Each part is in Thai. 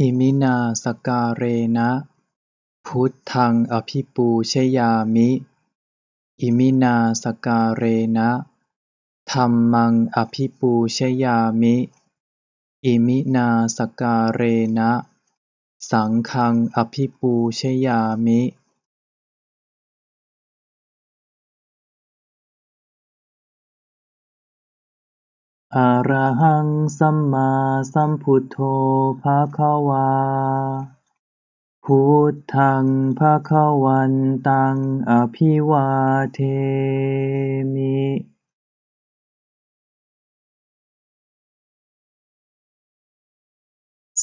อิมินาสการเรนะ พุทธังอภิปูชยามิ อิมินาสการเรนะธรรมังอภิปูชยามิ อิมินาสการเรนะ สังฆังอภิปูชยามิ อะระหังสัมมาสัมพุทโธ ภะคะวา พุทธัง ภะคะวันตัง อภิวาเทมิ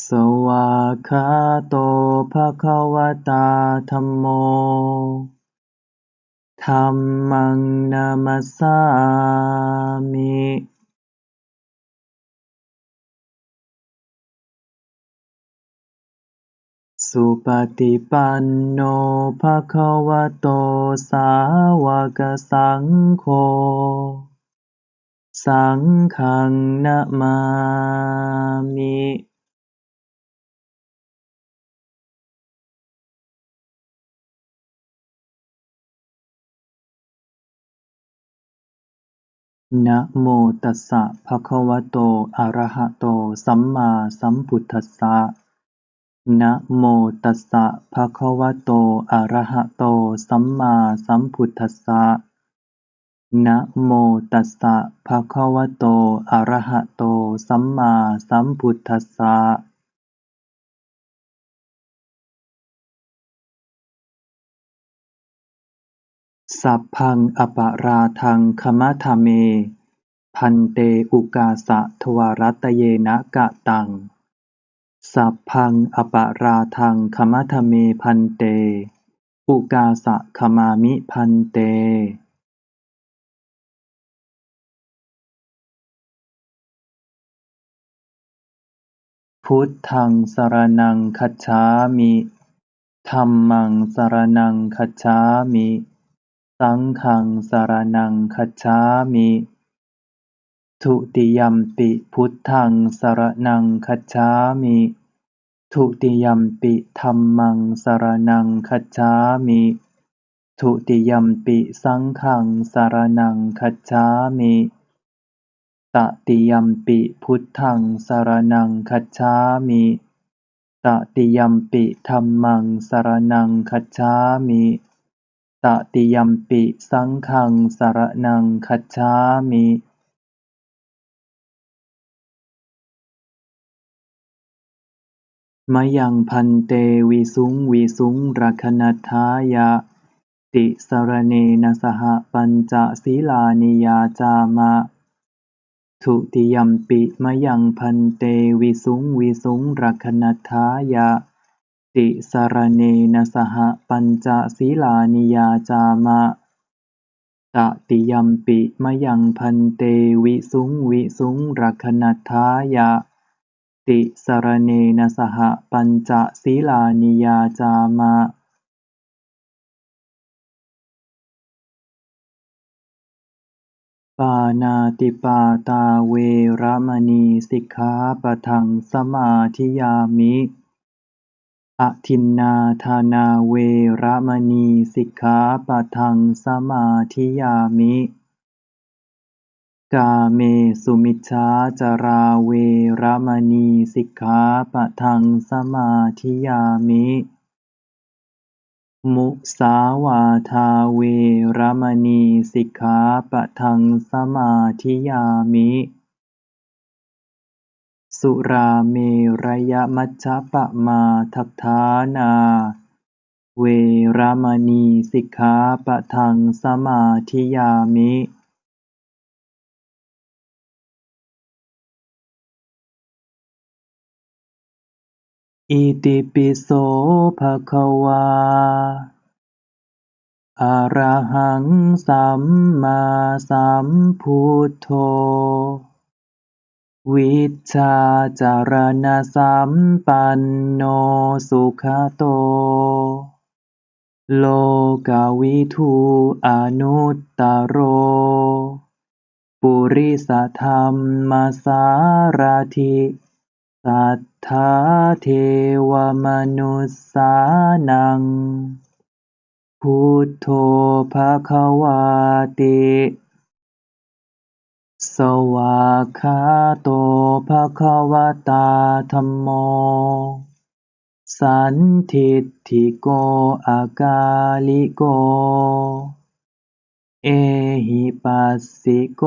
สวากาโต ภะคะวะตาธัมโมธัมมังนามัสสามิ สุปฏิปันโนภะคะวะโตสาวกสังโฆ สังฆังนะมามิ นะโมตัสสะภะคะวะโต อะระหะโต สัมมาสัมพุทธัสสะ นะโมตัสสะ ภะคะวะโต อะระหะโต สัมมาสัมพุทธัสสะ นะโมตัสสะ ภะคะวะโต อะระหะโต สัมมาสัมพุทธัสสะสัพพังอปราทังคมทะเม พันเตอุกาสะทวรัตเยนะกะตัง สัพพังอปราทังคมทเมพันเต อุกาสะขมามิพันเต พุทธังสรณังคัจฉามิธัมมังสรณังคัจฉามิ สังฆังสรณังคัจฉามิทุติยมปิพุทธังสรณังคัจฉามิ ทุติยัมปิธัมมังสรณังคัจฉามิทุติยัมปิสังฆังสารณังคัจฉามิตติยัมปิพุทธังสารณังคัจฉามิตติยัมปิธัมมังสารณังคัจฉามิตติยัมปิสังฆังสารณังคัจฉามิ มะยังพันเตวิสุงวิสุงรักขณัฏฐายะ ติสรณเนนะสหปัญจศีลานิยาจามะ ทุติยัมปิมะยังพันเตวิสุงวิสุงรักขณัฏฐายะ ติสรณเนนะสหปัญจศีลานิยาจามะตติยัมปิมะยังพันเตวิสุงวิสุงรักขณัฏฐายะ ติสรณเนนะสหปัญจศีลานิยาจามะปานาติปาตาเวรมณีสิกขาปะทังสมาธิยามิอทินนาทานาเวรมณีสิกขาปะทังสมาธิยามิ กาเมสุมิชฌาจาราเวรมณี สิกขาปะทังสมาธิยามิ มุสาวาทาเวรมณี สิกขาปะทังสมาธิยามิ สุราเมรยมัชฌัปปมาทัฏฐานา เวรมณี สิกขาปะทังสมาธิยามิ อิติปิโสภะคะวาอะระหังสัมมาสัมพุทโธ วิชชาจารณสัมปันโนสุขโต โลกาวิทูอนุตตโร ปุริสธรรมสารถิ สัทธาเทวมนุสสานัง พุทโธภะคะวาติ สวากขาโตภะคะวตาธัมโม สันทิฏฐิโกอากาลิโก เอหิปัสสิโก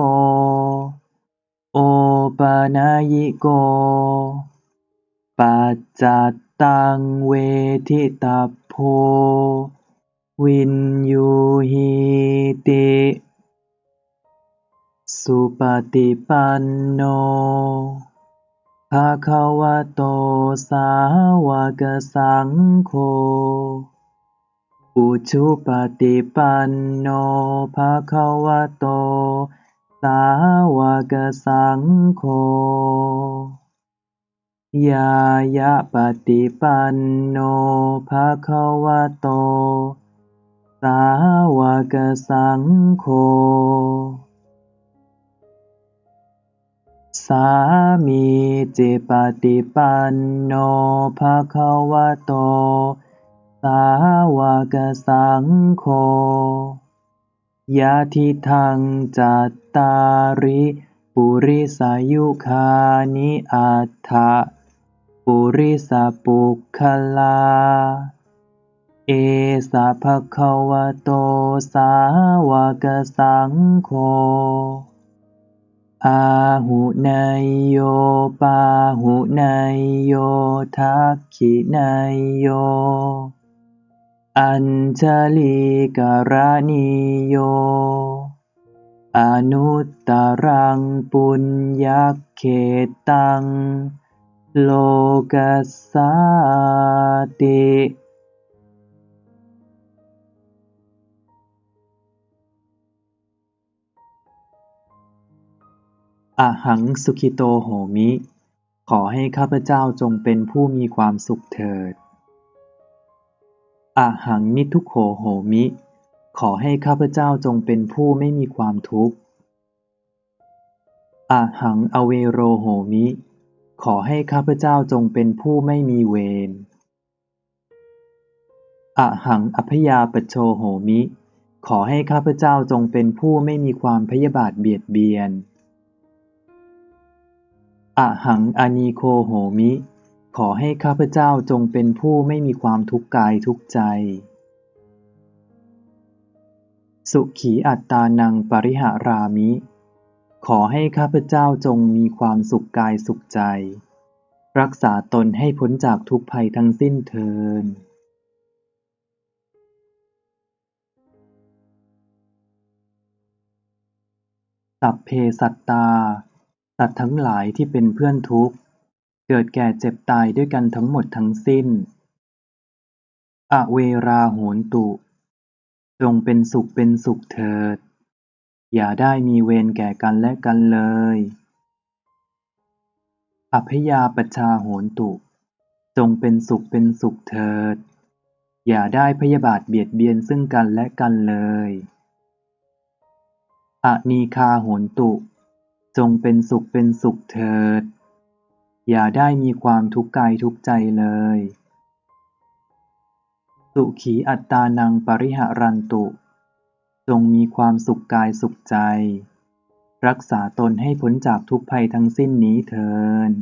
โอ ปนยิโก ปัจจัตตังเวทิตัพโพ วินยูหิติ สุปฏิปันโนภะควะโตสาวกสังโฆอุชุปฏิปันโนภะควะโตาวกสังโฆยายะปฏิปันโนภะคะวะโต สาวกสังโฆ สามีจิปฏิปันโนภะคะวะโต สาวกสังโฆ ยะทิทังจัตตาริปุริสายุคานิอัตถะปุริสปุคคลา เอสะภะควโตสาวกสังโฆอาหุนยโยปาหุนยโยทักขินยโย อัญชลีกรณีโย อนุตตรังปุญญเขตัง โลกัสสาติอะหังสุขิโตโหมิ ขอให้ข้าพเจ้าจงเป็นผู้มีความสุขเถิด อะหังนิทุโขโหมิ ขอให้ข้าพเจ้าจงเป็นผู้ไม่มีความทุกข์อะหังอเวโรโหมิ ขอให้ข้าพเจ้าจงเป็นผู้ไม่มีเวรอะหังอัพยาปโชโหมิ ขอให้ข้าพเจ้าจงเป็นผู้ไม่มีความพยาบาทเบียดเบียนอะหังอานีโคโหมิ ขอให้ข้าพเจ้าจงเป็นผู้ไม่มีความทุกข์กายทุกใจ สุขีอัตตานังปริหารามิ ขอให้ข้าพเจ้าจงมีความสุขกายสุขใจ รักษาตนให้พ้นจากทุกภัยทั้งสิ้นเทินสัพเพสัตตาสัตว์ทั้งหลายที่เป็นเพื่อนทุกข์ เกิดแก่เจ็บตายด้วยกันทั้งหมดทั้งสิ้น อเวราโหนตุ จงเป็นสุขเป็นสุขเถิด อย่าได้มีเวรแก่กันและกันเลยอัพยาปชชาโหนตุ จงเป็นสุขเป็นสุขเถิด อย่าได้พยาบาทเบียดเบียนซึ่งกันและกันเลย อนีคาโหนตุ จงเป็นสุขเป็นสุขเถิด อย่าได้มีความทุกข์กายทุกใจเลย สุขีอัตตานังปริหารันตุ จงมีความสุขกายสุขใจ รักษาตนให้พ้นจากทุกภัยทั้งสิ้นนี้เถิด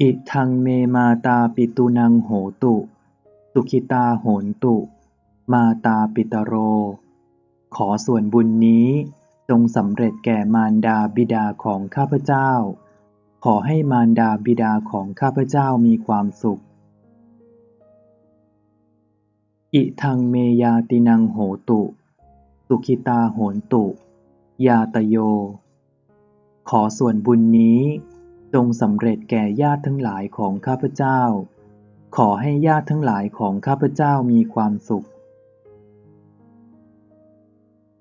อิทังเมมาตาปิตุนังโหตุ สุขิตาโหนตุ มาตาปิตโร ขอส่วนบุญนี้จงสำเร็จแก่มารดาบิดาของข้าพเจ้า ขอให้มารดาบิดาของข้าพเจ้ามีความสุข อิทังเมยาตินังโหตุ สุขิตาโหนตุ ยาตโย ขอส่วนบุญนี้จงสำเร็จแก่ญาติทั้งหลายของข้าพเจ้า ขอให้ญาติทั้งหลายของข้าพเจ้ามีความสุข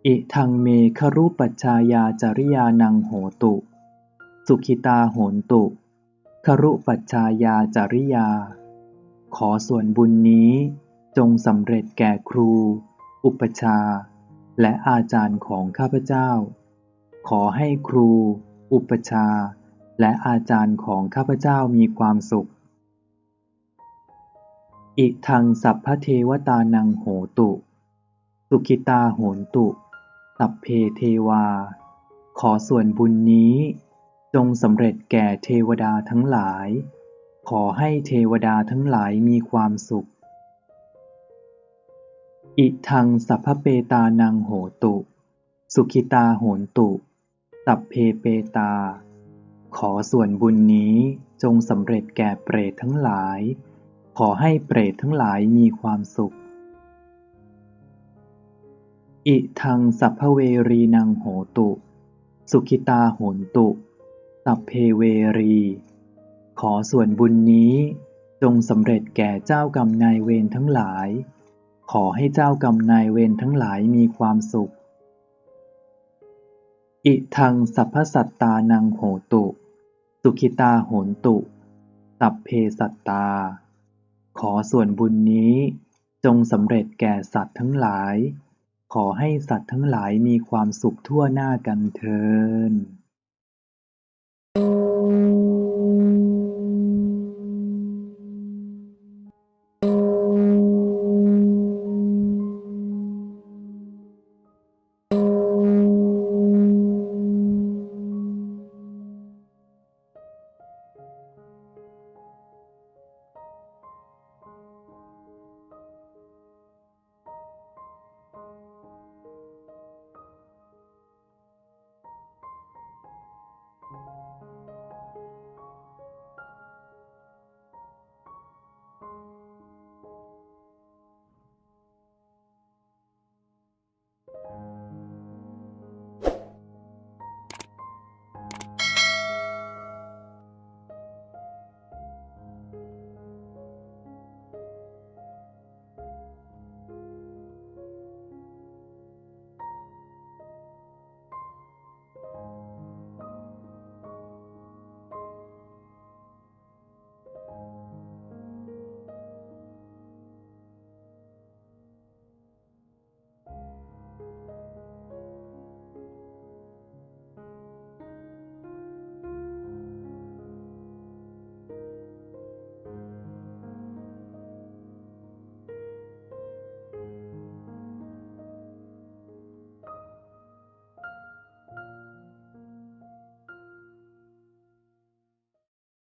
อิทังเมครุปัชชายาจริยานังโหตุ สุขิตาโหนตุ ครุปัชชายาจริยา ขอส่วนบุญนี้จงสำเร็จแก่ครู อุปชา และอาจารย์ของข้าพเจ้า ขอให้ครู อุปชา และอาจารย์ของข้าพเจ้ามีความสุข อิทังสัพพเทวตานังโหตุ สุขิตาโหนตุ สัพเพเทวา ขอส่วนบุญนี้ จงสำเร็จแก่เทวดาทั้งหลาย ขอให้เทวดาทั้งหลายมีความสุข อิทังสัพพเปตานังโหตุ สุขิตาโหนตุ สัพเพเปตา ขอส่วนบุญนี้จงสำเร็จแก่เปรตทั้งหลาย ขอให้เปรตทั้งหลายมีความสุข อิทังสัพเพเวรีนังโหตุ สุขิตาโหนตุ สัพเพเวรี ขอส่วนบุญนี้จงสำเร็จแก่เจ้ากรรมนายเวรทั้งหลาย ขอให้เจ้ากรรมนายเวรทั้งหลายมีความสุข อิทังสัพพสัตตานังโหตุ สุขิตาโหนตุ สัพเพสัตตา ขอส่วนบุญนี้จงสำเร็จแก่สัตว์ทั้งหลาย ขอให้สัตว์ทั้งหลายมีความสุขทั่วหน้ากันเทิน